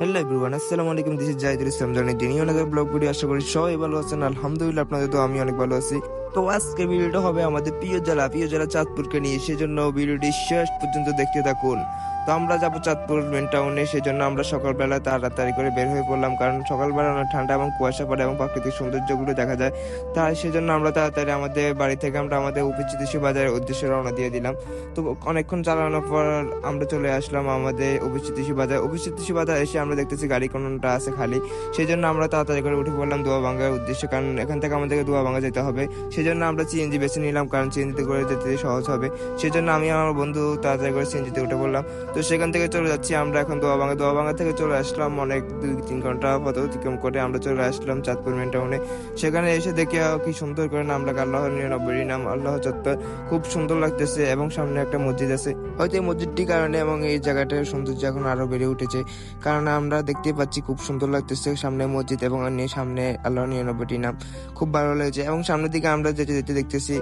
Hello everyone আসসালামু আলাইকুম this is Zahidul ইসলাম জানি দিনই ব্লগ ভিডিও আশা করি সবাই ভালো আছেন আলহামদুলিল্লাহ আপনাদের তো আমি অনেক ভালো আছি তো আজকে ভিডিওটা হবে আমাদের প্রিয় জেলা প্রিয় জেলা চাঁদপুরকে নিয়ে। সেজন্য ভিডিওটি শেষ পর্যন্ত দেখতে থাকুন। তো আমরা যাব চাঁদপুর মেন টাউনে সেজন্য আমরা সকালবেলা তাড়াতাড়ি করে বের হয়ে পড়লাম। কারণ সকালবেলা অনেক ঠান্ডা এবং কুয়াশা পড়ে এবং প্রাকৃতিক সৌন্দর্যগুলো দেখা যায়। তাই সেজন্য আমরা তাড়াতাড়ি আমাদের বাড়ি থেকে আমরা আমাদের উপচিতিশি বাজারের উদ্দেশ্যে রওনা দিয়ে দিলাম। তো অনেকক্ষণ চালানোর পর আমরা চলে আসলাম আমাদের অভিচিতিশি বাজার। অভিচিতিশি বাজার এসে আমরা দেখতেছি গাড়ি কোনটা আছে খালি। সেই জন্য আমরা তাড়াতাড়ি করে উঠে পড়লাম দোয়া ভাঙ্গার উদ্দেশ্যে। কারণ এখান থেকে আমাদেরকে দোয়া ভাঙ্গা যেতে হবে। সেই জন্য আমরা সিএনজি বেছে নিলাম, কারণ সিএনজিতে করে যেতে সহজ হবে। সেই জন্য আমি আমার বন্ধু তাড়াতাড়ি করে সিএনজিতে উঠে পড়লাম। তো সেখান থেকে চলে যাচ্ছি আমরা এখন দোয়া ভাঙ্গা দোয়া ভাঙ্গা থেকে চলে আসলাম অনেক দুই, তিন ঘণ্টা পথ অতিক্রম করে আমরা চলে আসলাম চাঁদপুর মেন টাউনে সেখানে এসে দেখে কি সুন্দর করে নাম লেখা। আল্লাহ নিরানব্বই নাম আল্লাহ চত্বর। খুব সুন্দর লাগতেছে এবং সামনে একটা মসজিদ আছে। হয়তো এই মসজিদটির কারণে এবং এই জায়গাটার সৌন্দর্য এখন আরও বেড়ে উঠেছে। কারণ আমরা দেখতে পাচ্ছি খুব সুন্দর লাগতেছে সামনে মসজিদ এবং সামনে আল্লাহ নিরানব্বইটি নাম। খুব ভালো লেগেছে এবং সামনের দিকে আমরা যেতে যেতে দেখতেছি,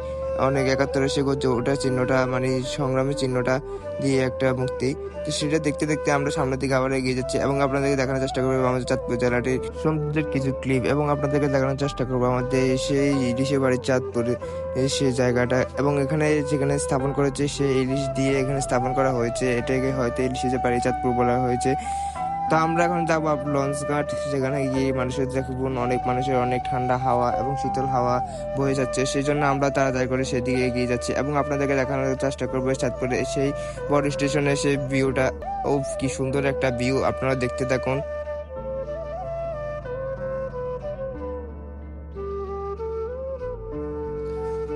অনেক একাত্তরে সে করছে ওটা চিহ্নটা মানে সংগ্রামের চিহ্নটা দিয়ে একটা মুক্তি তো সেটা দেখতে দেখতে আমরা সামনের দিকে আবার এগিয়ে যাচ্ছি এবং আপনাদেরকে দেখানোর চেষ্টা করব আমাদের চাঁদপুর জেলাটির সমুদ্রের কিছু ক্লিপ এবং আপনাদেরকে দেখানোর চেষ্টা করব আমাদের সেই ইলিশে বাড়ির চাঁদপুরে সেই জায়গাটা এবং এখানে যেখানে স্থাপন করেছে সেই ইলিশ দিয়ে এখানে স্থাপন করা হয়েছে। এটাকে হয়তো ইলিশে বাড়ি চাঁদপুর বলা হয়েছে। তো আমরা এখন যাব লঞ্চ ঘাট সেখানে গিয়ে মানুষের দেখুন অনেক মানুষের অনেক ঠান্ডা হাওয়া এবং শীতল হাওয়া বয়ে যাচ্ছে। সেই জন্য আমরা তাড়াতাড়ি করে সেদিকে এগিয়ে যাচ্ছি এবং আপনাদেরকে দেখানোর চেষ্টা করব চাঁদপুরে সেই বড় স্টেশনে সেই ভিউটা। ও কি সুন্দর একটা ভিউ, আপনারা দেখতে থাকুন।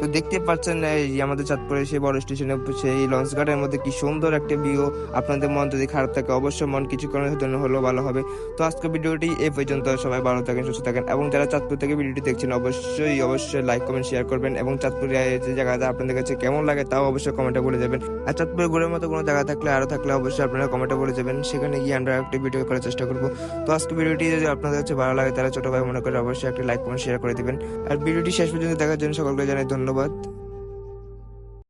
তো দেখতে পাচ্ছেন, এই আমাদের চাঁদপুরে সেই বড় স্টেশনে সেই লঞ্চ গার্ডের মধ্যে কি সুন্দর একটা ভিউ আপনাদের মন যদি খারাপ থাকে, অবশ্যই মন কিছুক্ষণের জন্য হলেও ভালো হবে। তো আজকে ভিডিওটি এ পর্যন্ত। সবাই ভালো থাকেন, সুস্থ থাকেন এবং যারা চাঁদপুর থেকে ভিডিওটি দেখছেন, অবশ্যই অবশ্যই লাইক কমেন্ট শেয়ার করবেন এবং চাঁদপুরের যে জায়গাটা আপনাদের কাছে কেমন লাগে তাও অবশ্যই কমেন্টে বলে যাবেন। আর চাঁদপুরে ঘুরের মতো কোনো জায়গা থাকলে, আরও থাকলে অবশ্যই আপনারা কমেন্টে বলে যাবেন। সেখানে গিয়ে আমরা একটি ভিডিও করার চেষ্টা করব। তো আজকে ভিডিওটি যদি আপনাদের কাছে ভালো লাগে, তাহলে ছোটো ভাই মনে করে অবশ্যই একটি লাইক কমেন্ট শেয়ার করে দেবেন। আর ভিডিওটি শেষ পর্যন্ত দেখার জন্য সকলকে জানাই ধন্যবাদ।